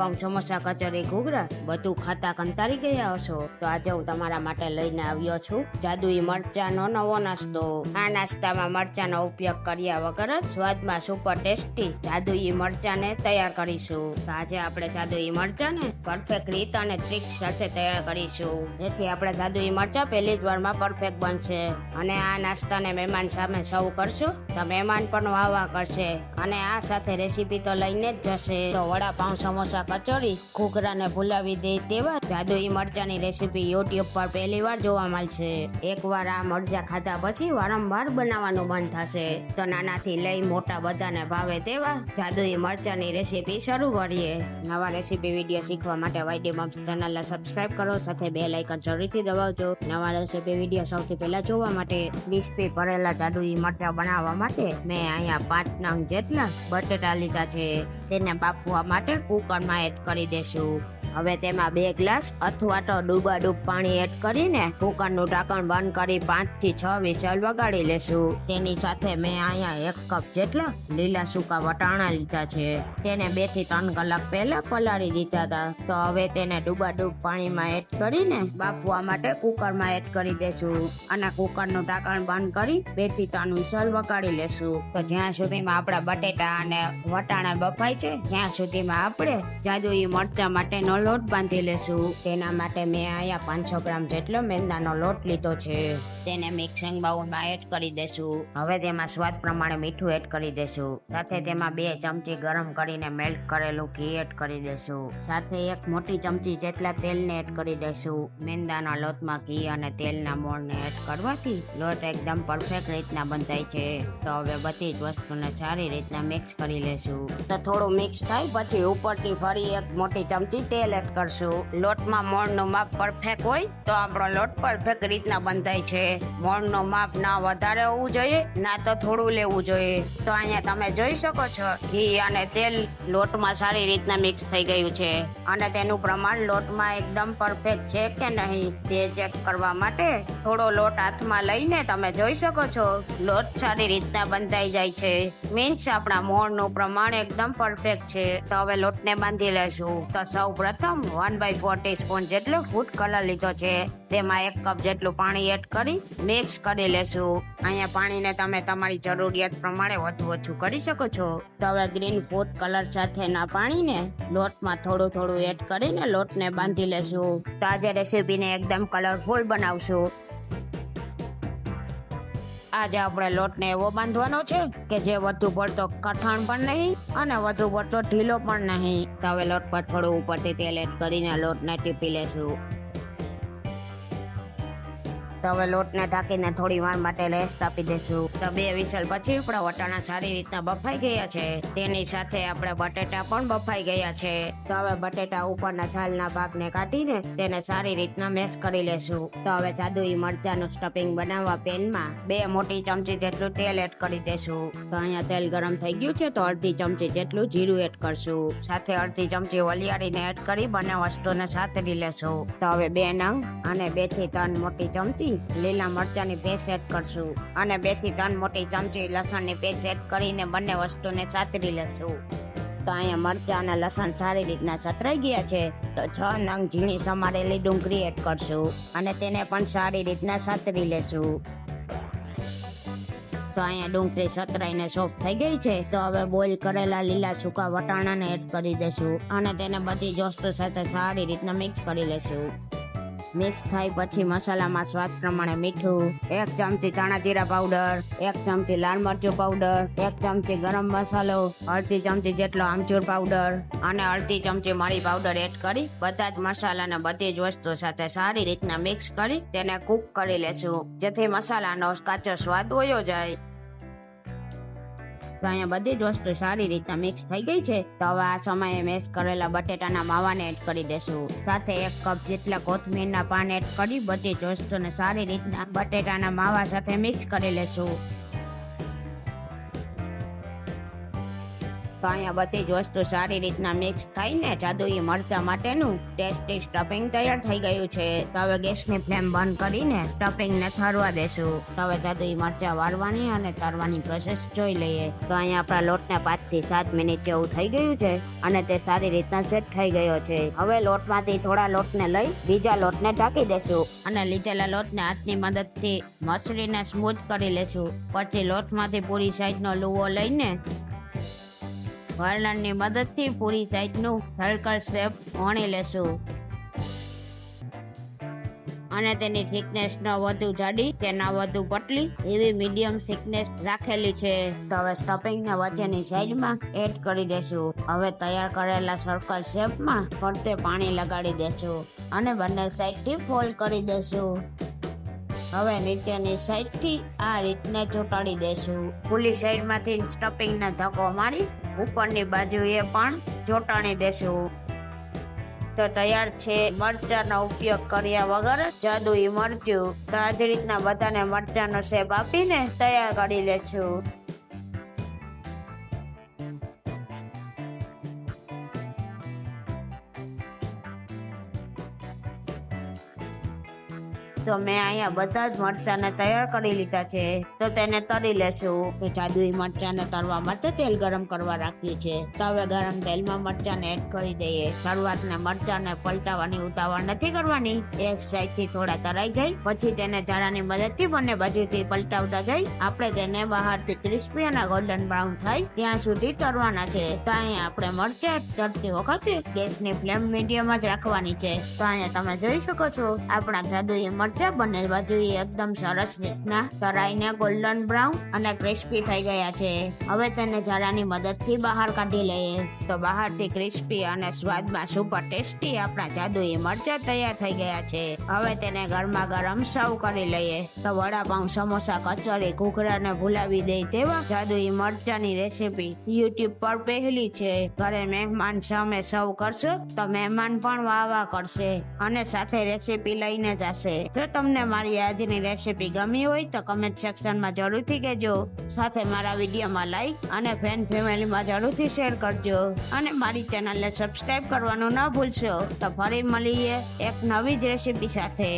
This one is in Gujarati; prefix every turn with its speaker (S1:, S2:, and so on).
S1: વડાપાઉં સમોસા, કચોરી, ઘૂઘરા બધું ખાતા કંટાળી ગયા હશો? તો આજે હું તમારા માટે લઈને આવ્યો છું જાદુઈ મરચાનો નવો નાસ્તો. આ નાસ્તામાં મરચાનો ઉપયોગ કર્યા વગર સ્વાદમાં સુપર ટેસ્ટી જાદુઈ મરચાને તૈયાર કરીશું. તો આજે આપણે જાદુઈ મરચાને પરફેક્ટ રીત અને ટ્રીક સાથે તૈયાર કરીશું. જેથી આપણે જાદુઈ મરચા પહેલી જ વારમાં પરફેક્ટ બનશે. અને આ નાસ્તાને મહેમાન સામે સર્વ કરશું તો મહેમાન પણ વાહ વાહ કરશે. અને આ સાથે રેસીપી તો લઈને જ જશે. તો વડાપાઉં, સમોસા કચોરી ઘૂઘરાને ભૂલાવી દે તેવા જાદુઈ મરચાની રેસીપી યુટ્યુબ પર પહેલી વાર જોવા મળશે. એકવાર આ મરચા ખાધા પછી વારંવાર બનાવવાનું મન થશે. તો નાનાથી લઈ મોટા બધાને ભાવે તેવા જાદુઈ મરચાની રેસીપી શરૂ કરીએ. નવા રેસીપી વીડિયો શીખવા માટે વાયડી મમ્સ ચેનલને સબસ્ક્રાઇબ કરો, સાથે બે લાઇકન જરૂરથી દબાવજો. નવા રેસીપી વીડિયો સૌથી પહેલા જોવા માટે ક્રિસ્પી ભરેલા જાદુઈ મરચા બનાવવા માટે મેં અહીંયા પાંચ નંગ જેટલા બટેટા લીધા છે. તેને બાફવા માટે કુકરમાં એડ કરી દેશું. હવે તેમાં બે ગ્લાસ અથવા તો ડૂબાડૂબ પાણી એડ કરીને કુકરનું ઢાંકણ બંધ કરી પાંચથી છ વિસલ વગાડી લેશું. તેની સાથે મેં અહીંયા એક કપ જેટલા લીલા સૂકા વટાણા લીધા છે. તેને બેથી ત્રણ કલાક પહેલા પલાળી દીધા હતા. તો હવે તેને ડૂબાડૂબ પાણીમાં એડ કરીને બાફવા માટે કુકરમાં એડ કરી દેશું અને કુકરનું ઢાંકણ બંધ કરી બેથી ત્રણ વિસલ વગાડી લેશું. તો જ્યાં સુધીમાં આપણા બટેટા અને વટાણા બફાય છે, ત્યાં સુધીમાં આપણે જાદુઈ મરચા માટેનો લોટ બાંધી લેશું. તેના માટે મેં અહીંયા પાંચસો ગ્રામ જેટલો મેંદાનો લોટ લીધો છે. તેને મિક્સિંગ બાઉલમાં એડ કરી દેશું. હવે તેમાં સ્વાદ પ્રમાણે મીઠું એડ કરી દેશું. સાથે તેમાં બે ચમચી ગરમ કરીને મેલ્ટ કરેલું ઘી એડ કરી દેશું. સાથે એક મોટી ચમચી જેટલા તેલને એડ કરી દેશું. મેંદાના લોટમાં ઘી અને તેલના મોળને એડ કરવાથી લોટ એકદમ પરફેક્ટ રીતના બંધાય છે. તો હવે બધી જ વસ્તુને સારી રીતના મિક્સ કરી લેશું. તો થોડું મિક્સ થાય, પછી ઉપરથી ફરી એક મોટી ચમચી તેલ એડ કરશું. લોટમાં મોળનું માપ પરફેક્ટ હોય તો આપણો લોટ પરફેક્ટ રીતના બંધાય છે. મોળનું માપ ના વધારે હોવું જોઈએ, ના તો થોડું લેવું જોઈએ. તો અહીંયા તમે જોઈ શકો છો, ઘી અને તેલ લોટમાં સારી રીતના મિક્સ થઈ ગયું છે. અને તેનું પ્રમાણ લોટમાં એકદમ પરફેક્ટ છે કે નહીં, તે ચેક કરવા માટે થોડો લોટ હાથમાં લઈને તમે જોઈ શકો છો, લોટ સારી રીતના બંધાઈ જાય છે. મીન્સ આપણા મોળનું પ્રમાણ એકદમ પરફેક્ટ છે. તો હવે લોટને બાંધી લેશું. તો સૌ પ્રથમ વન બાય ફોર ટીસ્પૂન જેટલો ફૂડ કલર લીધો છે, તેમાં એક કપ જેટલું પાણી એડ કરી મિક્સ કરી લેશું. અહીંયા પાણીને તમે તમારી જરૂરિયાત પ્રમાણે વધુ ઓછું કરી શકો છો. તો હવે ગ્રીન ફૂડ કલર સાથેના પાણીને લોટમાં થોડું થોડું એડ કરીને લોટને બાંધી લેશું. તો આજે રેસીપીને એકદમ કલરફુલ બનાવશું. આજે આપણે લોટને એવો બાંધવાનો છે કે જે વધુ પડતો કઠણ પણ નહીં અને વધુ પડતો ઢીલો પણ નહીં. તવે લોટ પર થોડું ઉપરથી તેલ એડ કરીને લોટને ટીપી લેશું. તો હવે લોટને ઢાંકીને થોડી વાર માટે રેસ્ટ આપી દેશું. તો બે વિસલ પછી આપણા વટાણા સારી રીતના બફાઈ ગયા છે. તેની સાથે આપણે બટેટા પણ બફાઈ ગયા છે. તો હવે બટેટા ઉપરના છાલના ભાગને કાઢીને તેને સારી રીતના મેશ કરી લેશું. તો હવે જાદુઈ મરચાનું સ્ટફિંગ બનાવવા પેનમાં બે મોટી ચમચી જેટલું તેલ એડ કરી દેશું. તો અહીંયા તેલ ગરમ થઈ ગયું છે તો અડધી ચમચી જેટલું જીરું એડ કરશું. સાથે અડધી ચમચી વલિયાળીને એડ કરી બંને વસ્તુને સાતરી લેશું. તો હવે બે નંગ અને બેથી ત્રણ મોટી ચમચી લીલા મરચાંની પેસ્ટ એડ કરશું અને બેથી ત્રણ મોટી ચમચી લસણની પેસ્ટ એડ કરીને બંને વસ્તુને સાતરી લેશું. તો અહીંયા મરચાં અને લસણ સારી રીતના સતરાઈ ગયા છે. તો છ નંગ ઝીણી સમારેલી ડુંગળી એડ કરશું અને તેને પણ સારી રીતના સાતરી લેશું. તો અહીંયા ડુંગળી સતરાઈને સોફ્ટ થઈ ગઈ છે. તો હવે બોઇલ કરેલા લીલા સૂકા વટાણાને એડ કરી દેશું અને તેને બધી જ વસ્તુ સાથે સારી રીતના મિક્સ કરી લેશું. મિક્સ થાય પછી મસાલામાં સ્વાદ પ્રમાણે મીઠું, એક ચમચી ધાણા જીરા પાવડર, એક ચમચી લાલ મરચું પાવડર, એક ચમચી ગરમ મસાલો, અડધી ચમચી જેટલો આમચૂર પાવડર અને અડધી ચમચી મરી પાવડર એડ કરી બધા જ મસાલાને બધી જ વસ્તુ સાથે સારી રીતના મિક્સ કરી તેને કૂક કરી લેશું. જેથી મસાલાનો કાચો સ્વાદ ઓયો જાય. તો અહીંયા બધી જ વસ્તુ સારી રીતના મિક્સ થઈ ગઈ છે. તો હવે આ સમયે મેશ કરેલા બટેટાના માવાને એડ કરી દેશું. સાથે એક કપ જેટલા કોથમીરના પાન એડ કરી બધી જ વસ્તુને સારી રીતના બટેટાના માવા સાથે મિક્સ કરી લેશું. તો અહીંયા બધી જ વસ્તુ સારી રીતના મિક્સ થઈને જાદુઈ મરચા માટેનું ટેસ્ટી સ્ટફિંગ તૈયાર થઈ ગયું છે. તો હવે ગેસની ફ્લેમ બંધ કરીને સ્ટફિંગને ઠરવા દેશું. તો હવે જાદુઈ મરચા વાળવાની અને તરવાની પ્રોસેસ જોઈ લઈએ. તો અહીંયા આપણા લોટને પાંચથી સાત મિનિટ જેવું થઈ ગયું છે અને તે સારી રીતના સેટ થઈ ગયો છે. હવે લોટમાંથી થોડા લોટને લઈ બીજા લોટને ઢાંકી દેશું અને લીધેલા લોટને હાથની મદદથી મસળીને સ્મૂથ કરી લેશું. પછી લોટમાંથી પૂરી સાઈઝનો લુવો લઈને વળણની મદદથી પૂરી સાઈજનું સર્કલ શેપ વણી લેશું. અને તેની થિકનેસ ન વધુ જાડી કે ન વધુ પટલી એવી મીડિયમ થિકનેસ રાખેલી છે. તો હવે સ્ટફિંગ ને વચ્ચેની સાઈડમાં એડ કરી દેશું. હવે તૈયાર કરેલા સર્કલ શેપમાં ફરતે પાણી લગાડી દેશું અને બંને સાઈડથી ફોલ્ડ કરી દેશું. હવે નીચેની સાઈડથી આ રીતને ચોંટાડી દેશું. ખુલ્લી સાઈડમાંથી સ્ટફિંગને ધક્કો મારી ઉપરની બાજુએ પણ ચોંટાડી દેશું. તો તૈયાર છે મરચાનો ઉપયોગ કર્યા વગર જાદુઈ મરચું. તો આ જ રીતના બધાને મરચાનો શેપ આપીને તૈયાર કરી લેશું. તો મેં અહીંયા બધા જ મરચાંને તૈયાર કરી લીધા છે. તો તેને તળી લેશું. જાદુઈ મરચાંને તળવા માટે તેલ ગરમ કરવા રાખ્યું છે તો ગરમ તેલમાં મરચાંને એડ કરી દઈએ. શરૂઆતને મરચાંને પલટાવાની ઉતાવળ નથી કરવાની. એક સાઈડથી થોડા તરાઈ જાય. પછી તેને જાળાની મદદથી બંને બાજુથી પલટાવતા જઈ આપણે તેને બહારથી ક્રિસ્પી અને ગોલ્ડન બ્રાઉન થાય ત્યાં સુધી તળવાના છે. તો અહીંયા આપણે મરચા તળતી વખતે ગેસની ફ્લેમ મીડિયમ જ રાખવાની છે. તો અહીંયા તમે જોઈ શકો છો, આપણા જાદુઈ મરચા બંને જોઈએ એકદમ સરસ રીતના તરાઈને ગોલ્ડન બ્રાઉન અને ક્રિસ્પી થઈ ગયા છે. હવે તેને જાળાની મદદથી બહાર કાઢી લઈએ. તો બહારથી ક્રિસ્પી અને સ્વાદમાં સુપર ટેસ્ટી આપણા જાદુઈ મરચા તૈયાર થઈ ગયા છે. હવે તેને ગરમા ગરમ સર્વ કરી લઈએ. તો વડાપાઉં, સમોસા, કચોરી, ઘૂઘરાને ભૂલાવી દે તેવા જાદુઈ મરચાની રેસીપી યુટ્યુબ પર પહેલી છે. ઘરે મહેમાન સામે સર્વ કરશો તો મહેમાન પણ વાહ વાહ કરશે અને સાથે રેસીપી લઈને જશે. જો તમને મારી આજની રેસીપી ગમી હોય તો કમેન્ટ સેક્શનમાં જરૂરથી કહેજો. સાથે મારા વિડીયોમાં લાઈક અને ફેન ફેમિલીમાં જરૂરથી શેર કરજો. અને મારી ચેનલને સબસ્ક્રાઈબ કરવાનું ન ભૂલશો. તો ફરી મળીએ એક નવી જ રેસીપી સાથે.